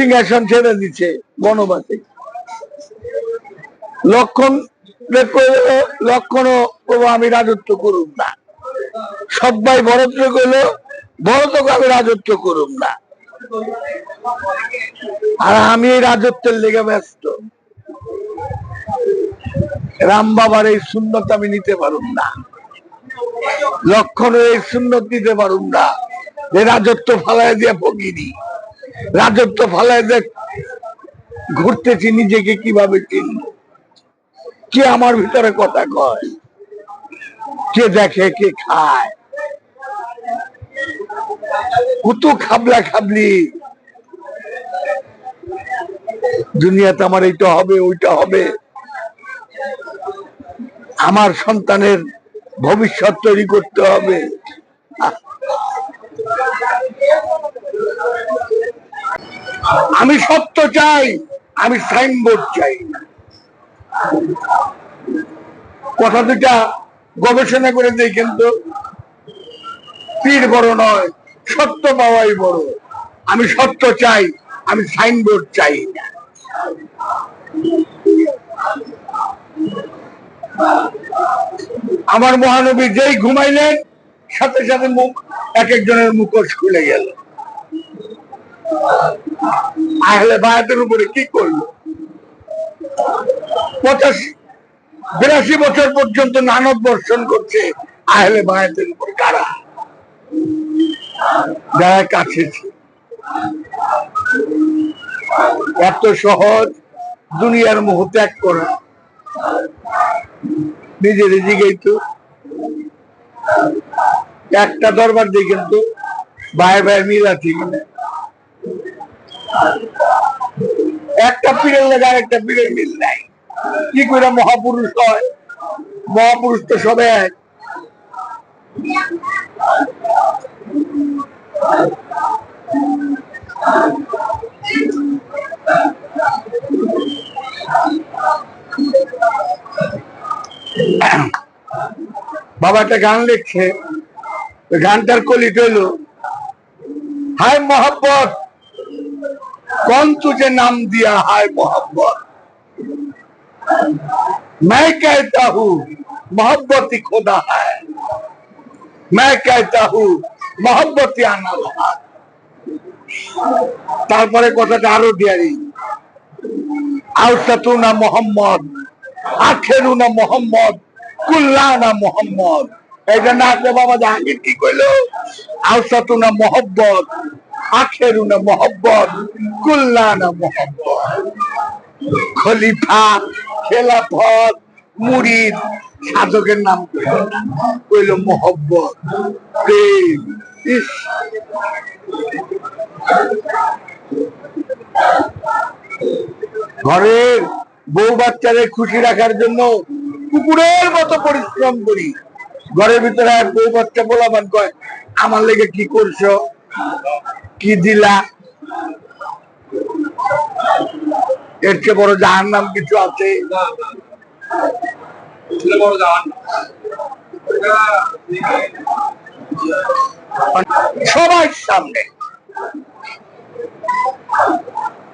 সিংহাসন ছেড়ে দিচ্ছে বনবাসে লক্ষণ লক্ষণও প্রভু আমি রাজত্ব করুম না। সবাই ভরত কইল ভরত আমি রাজত্ব করুম না। আর আমি এই রাজত্বের লেগে ব্যস্ত। রাম বাবার এই সুন্নত আমি নিতে পারুম না। লক্ষণের এই সুন্নত নিতে পারুম না। যে রাজত্ব ফালায় দিয়ে ভগিনি। রাজত্ব ফালায় দিয়ে ঘুরতেছি নিজেকে কীভাবে চিনব? কে আমার ভিতরে কথা কয়? কে দেখে, কে খায়? কত খাবলা খাবলি। দুনিয়াতে আমার এইটা হবে, ওইটা হবে। আমার সন্তানের ভবিষ্যৎ তৈরি করতে হবে। আমি সত্য চাই, আমি সাইনবোর্ড চাই। কথা দুটা গবেষণা করে দেই কিন্তু পীর বড় নয়, সত্য পাওয়াই বড়। আমি সত্য চাই, আমি সাইনবোর্ড চাই। আমার মহানবী যেই ঘুমাইলেন, সাথে সাথে মুখ এক একজনের মুখোশ খুলে গেল। আহলে বায়াতের উপরে কি করল? পঁচাশ, বিরাশি বছর পর্যন্ত নানব বর্ষণ করছে আহলে বায়াতের উপর কারা? যারা কাছে এত সহজ দুনিয়ার মোহ ত্যাগ করা। নিজের জিগেই তো। একটা দরবার দিয়ে কিন্তু ভাই ভাই মিল আছে। কিনা একটা পীরের লেগে একটা পীরের মিল নাই। কি করে মহাপুরুষ হয়? মহাপুরুষ তো সবে এক। বাবা একটা গান লিখছে। গানটার কলি হইল হায় মোহাব্বত! कौन तुझे नाम दिया हाय मोहब्बत मैं कहता हूँ मोहब्बत ही खुदा है मैं कहता हूँ मोहब्बत ही आना लगा তারপরে কথাটা আরো দিয়ারি আউসাতু না মোহাম্মদ আখেরু না মোহাম্মদ কুল্লা না মোহাম্মদ এটা না আসলে বাবা জাহাঙ্গীর কি কইলো আউসাতু না মোহব্বত আখেরু না মোহব্বত কুল্লা না মোহব্বত। খলিফা, খেলাফত, মুরিদ, সাধকের নাম কইল মোহব্বত, প্রেম, ইস। ঘরের বউ বাচ্চাদের খুশি রাখার জন্য কুকুরের মতো পরিশ্রম করি। ঘরের ভিতরে আর বউ বাচ্চা বলাবান কয়, আমার লেগে কি করছ? কি দিলা? এর চেয়ে বড় জাহার নাম কিছু আছে? সবার সামনে।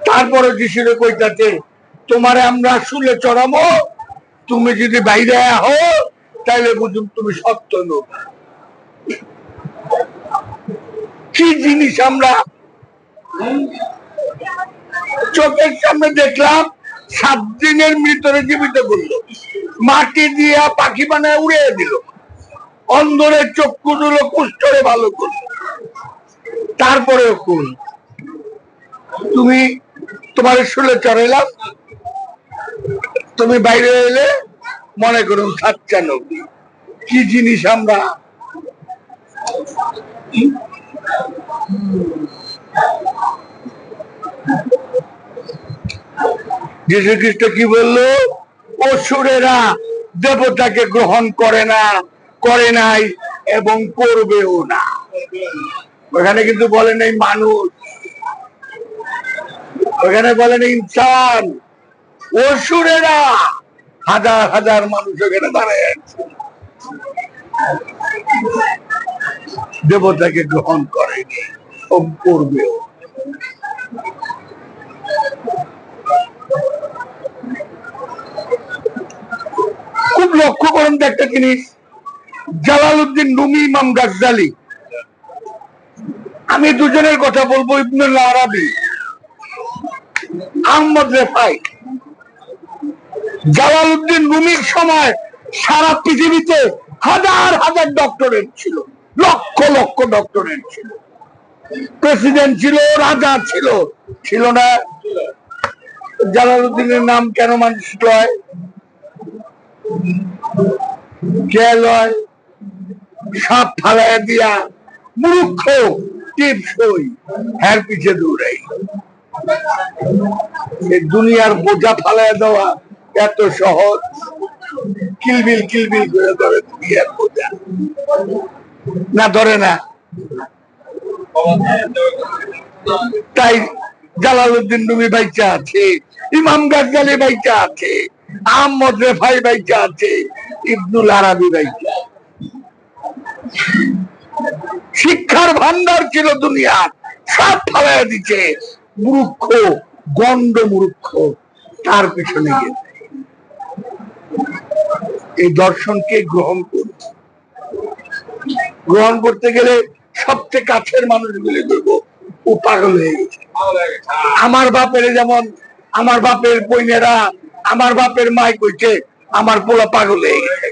তারপরে যিশুরে কইতাছে তোমারে আমরা শুলে চড়াবো তুমি যদি বাইরে আহো তাইলে বুঝুন তুমি সত্য লোক কি জিনিস আমরা? চোখের সামনে দেখলাম, সাত দিনের মৃতরে জীবিত করল। মাটি দিয়া পাখি বানায় উড়িয়ে দিল। অন্ধরের চক্ষু দুলো কুষ্ঠরে ভালো করল। তারপরেও কোন তুমি তোমার শুলে চড়াইলাম তুমি বাইরে এলে মনে করুন সাচ্চা নবী। কি জিনিস আমরা? যীশু খ্রিস্ট কি বলল? অসুরেরা দেবতাকে গ্রহণ করে না, করে নাই এবং করবেও না। ওখানে কিন্তু বলে নাই মানুষ। ওখানে বলেন ইনসান। অসুরেরা হাজার হাজার মানুষ ওখানে দাঁড়ায় আছে। দেবতাকে গ্রহণ করেনি, ও করবেও খুব লক্ষ্য করেন একটা জিনিস। জালালউদ্দিন রুমি ইমাম গাজালি আমি দুজনের কথা বলব ইবনুল আরবি। আহমদ রেফাই। জালালউদ্দিন রুমির সময় সারা পৃথিবীতে হাজার হাজার ডক্টরেট ছিল, লক্ষ লক্ষ ডক্টরেট ছিল। প্রেসিডেন্ট ছিল, রাজা ছিল ছিল না। জালালউদ্দিনের নাম কেন মানুষ লয়? সাপ ফালাইয়া দিয়া, মূর্খ টিপসই হ্যার পিছে দৌড়াই। দুনিয়ার বোঝা ফালাইয়া দেওয়া এত সহজ। কিলবিল কিলবিল করে ধরে বোঝা না, ধরে না। তাই জালালউদ্দিন রুমি বাইচা আছে, ইমাম গাজ্জালি বাইচা আছে, আহমদ রেফাই বাইচা আছে, ইবনুল আরাবি বাইচা শিক্ষার ভান্ডার ছিল দুনিয়ার, সব ফালাই দিচ্ছে মূর্খ গন্ড মূর্খ, তার পিছনে গেছে এই দর্শনকে গ্রহণ করুন গ্রহণ করতে গেলে সবচেয়ে কাছের মানুষগুলি বলব, ও পাগল হয়ে গেছে। আমার বাপের যেমন, আমার বাপের বইনেরা আমার বাপের মাই কইছে, আমার পোলা পাগল হয়ে গেছে।